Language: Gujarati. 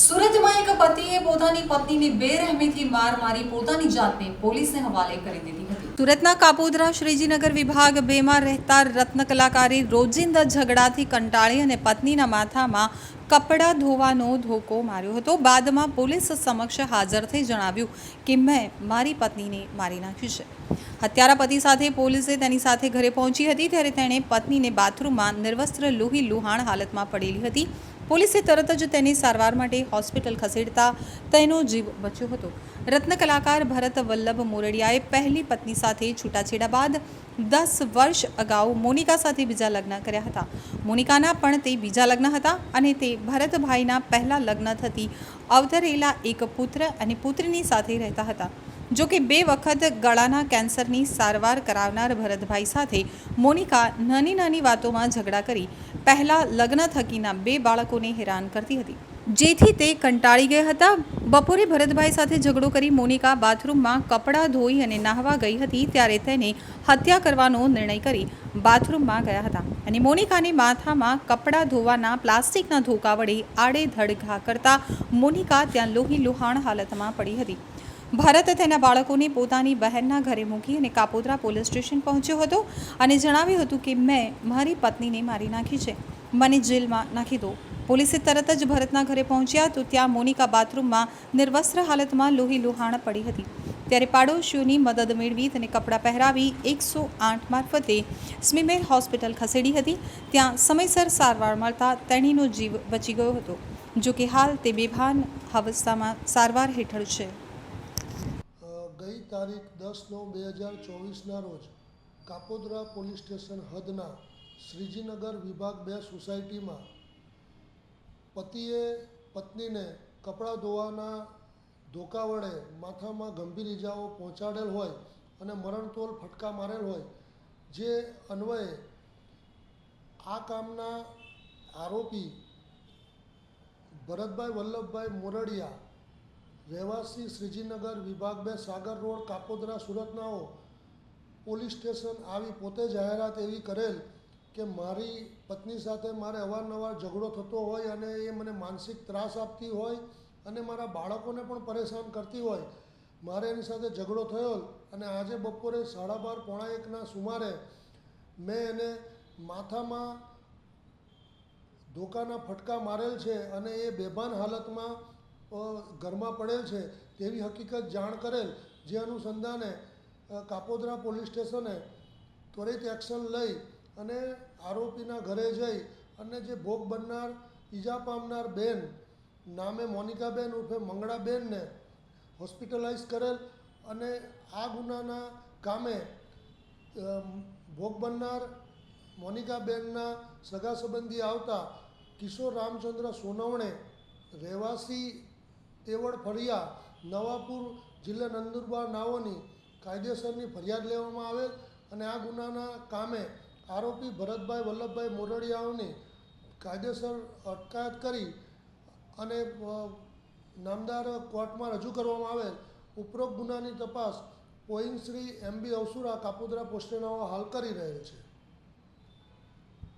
સુરતમાં એક પતિએ પોતાની પત્નીને બેરહેમીથી માર મારી પોતાની જાતને પોલીસને હવાલે કરી દીધી હતી. સુરતના કાપોદરા શ્રીજીનગર વિભાગ બેમાં રહેતા રત્ન કલાકારી રોજિંદા ઝઘડાથી કંટાળી અને પત્નીના માથામાં કપડાં ધોવાનો ધોકો માર્યો હતો. બાદમાં પોલીસ સમક્ષ હાજર થઈ જણાવ્યું કે, મેં મારી પત્નીને મારી નાખ્યું છે. હત્યારા પતિ સાથે પોલીસે તેની સાથે ઘરે પહોંચી હતી, ત્યારે તેણે પત્નીને બાથરૂમમાં નિર્વસ્ત્ર લોહી લુહાણ હાલતમાં પડેલી હતી. પોલીસે તરત જ તેની સારવાર માટે હોસ્પિટલ ખસેડતા તેનો જીવ બચ્યો હતો. રત્ન કલાકાર ભરત વલ્લભ મોરડિયાએ પહેલી પત્ની સાથે છૂટાછેડા બાદ દસ વર્ષ અગાઉ મોનિકા સાથે બીજા લગ્ન કર્યા હતા. મોનિકાના પણ તે બીજા લગ્ન હતા અને તે ભરતભાઈના પહેલા લગ્ન થતી અવતરેલા એક પુત્ર અને પુત્રની સાથે રહેતા હતા. જો કે બે વખત ગળાના કેન્સરની સારવાર કરાવનાર ભરતભાઈ સાથે મોનિકા નાની નાની વાતોમાં ઝઘડા કરી પહેલાં લગ્ન થકીના બે બાળકોને હેરાન કરતી હતી. જેથી તે કંટાળી ગયા હતા. બપોરે ભરતભાઈ સાથે ઝઘડો કરી મોનિકા બાથરૂમમાં કપડાં ધોઈ અને નાહવા ગઈ હતી ત્યારે તેને હત્યા કરવાનો નિર્ણય કરી બાથરૂમમાં ગયા હતા અને મોનિકાને માથામાં કપડાં ધોવાના પ્લાસ્ટિકના ધોકા વડે આડેધડ ઘા કરતા મોનિકા ત્યાં લોહી લુહાણ હાલતમાં પડી હતી. ભારત તેના બાળકોને પોતાની બહેનના ઘરે મૂકી અને કાપોદ્રા પોલીસ સ્ટેશન પહોંચ્યો હતો અને જણાવ્યું હતું કે, મેં મારી પત્નીને મારી નાખી છે. મને જેલમાં નાખી દો. પોલીસે તરત જ ભરતના ઘરે પહોંચ્યા તો ત્યાં મોનિકા બાથરૂમમાં નિર્વસ્ત્ર હાલતમાં લોહી લુહાણ પડી હતી. ત્યારે પાડોશીઓની મદદ મેળવી તેને કપડાં પહેરાવી એકસો આઠ મારફતે સ્મીમેર હોસ્પિટલ ખસેડી હતી. ત્યાં સમયસર સારવાર મળતા તેણીનો જીવ બચી ગયો હતો. જો કે હાલ તે બેભાન અવસ્થામાં સારવાર હેઠળ છે. તારીખ દસ નવ બે હજાર ચોવીસના રોજ કાપોદ્રા પોલીસ સ્ટેશન હદના શ્રીજીનગર વિભાગ બે સોસાયટીમાં પતિએ પત્નીને કપડાં ધોવાના ધોકા વડે માથામાં ગંભીર ઇજાઓ પહોંચાડેલ હોય અને મરણતોલ ફટકા મારેલ હોય, જે અન્વયે આ કામના આરોપી ભરતભાઈ વલ્લભભાઈ મોરડિયા રહેવાસી શ્રીજીનગર વિભાગ બે સાગર રોડ, કાપોદરા, સુરતનાઓ પોલીસ સ્ટેશન આવી પોતે જાહેરાત એવી કરેલ કે મારી પત્ની સાથે મારે અવારનવાર ઝઘડો થતો હોય અને એ મને માનસિક ત્રાસ આપતી હોય અને મારા બાળકોને પણ પરેશાન કરતી હોય. મારે એની સાથે ઝઘડો થયો અને આજે બપોરે સાડા બાર, પોણા એકના સુમારે મેં એને માથામાં ધોકાના ફટકા મારેલ છે અને એ બેભાન હાલતમાં ઘરમાં પડેલ છે તેવી હકીકત જાણ કરેલ જે અનુસંધાને કાપોદરા પોલીસ સ્ટેશને ત્વરિત એક્શન લઈ અને આરોપીના ઘરે જઈ અને જે ભોગ બનનાર, ઈજા પામનાર બેન નામે મોનિકાબેન ઉર્ફે મંગળાબેનને હોસ્પિટલાઇઝ કરેલ અને આ ગુનાના કામે ભોગ બનનાર મોનિકાબેનના સગા સંબંધી આવતા કિશોર રામચંદ્ર સોનવણે રહેવાસી તેવડ ફળિયા, નવાપુર જિલ્લા નંદુરબાર નાઓની કાયદેસરની ફરિયાદ લેવામાં આવેલ અને આ ગુનાના કામે આરોપી ભરતભાઈ વલ્લભભાઈ મોરડિયાઓની કાયદેસર અટકાયત કરી અને નામદાર કોર્ટમાં રજૂ કરવામાં આવેલ ઉપરોક્ત ગુનાની તપાસ પોઈંગ શ્રી એમ બી અવસુરા કાપોદરા પોસ્ટેનાઓ હાલ કરી રહેલ છે.